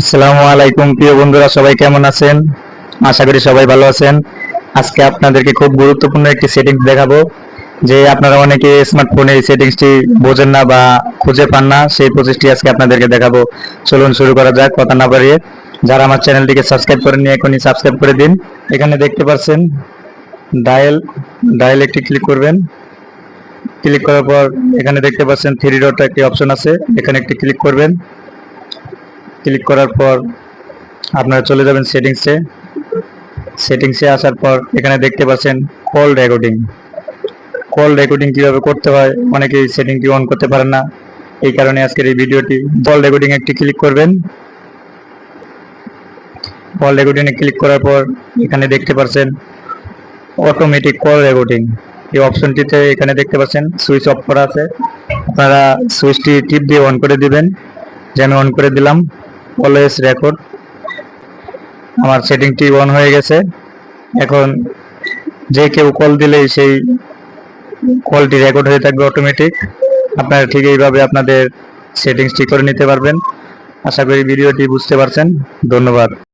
আসসালামু আলাইকুম, প্রিয় বন্ধুরা, সবাই কেমন আছেন? আশা করি সবাই ভালো আছেন। আজকে আপনাদেরকে খুব গুরুত্বপূর্ণ একটি সেটিংস দেখাবো, যে আপনারা অনেকে স্মার্টফোনে এই সেটিংসটি বোঝেন না বা খুঁজে পান না, সেই প্রসেসটি আজকে আপনাদেরকে দেখাবো। চলুন শুরু করা যাক, কথা না বাড়িয়ে। যারা আমার চ্যানেলটিকে সাবস্ক্রাইব করেননি, এখনই সাবস্ক্রাইব করে দিন। এখানে দেখতে পাচ্ছেন ডায়াল ডায়াল একটি ক্লিক করবেন। ক্লিক করার পর এখানে দেখতে পাচ্ছেন থ্রি ডট একটি অপশন আছে, এখানে একটি ক্লিক করবেন। ক্লিক করার পর আপনারা চলে যাবেন সেটিংসে। সেটিংসে আসার পর এখানে দেখতে পাচ্ছেন কল রেকর্ডিং কল রেকর্ডিং কীভাবে করতে হয়, অনেকেই সেটিংটি অন করতে পারেন না। এই কারণে আজকের এই ভিডিওটি কল রেকর্ডিং একটি ক্লিক করবেন। কল রেকর্ডিং এ ক্লিক করার পর এখানে দেখতে পাচ্ছেন অটোমেটিক কল রেকর্ডিং এই অপশনটিতে এখানে দেখতে পাচ্ছেন সুইচ অফ করা আছে। আপনারা সুইচটি টিপ দিয়ে অন করে দিবেন। যে আমি অন করে দিলাম অলওয়েজ রেকর্ড আমার সেটিংটি অন হয়ে গেছে। এখন যে কেউ কল দিলেই সেই কলটি রেকর্ড হয়ে থাকবে অটোমেটিক আপনারা ঠিক এইভাবে আপনাদের সেটিংসটি করে নিতে পারবেন। আশা করি ভিডিওটি বুঝতে পারছেন। ধন্যবাদ।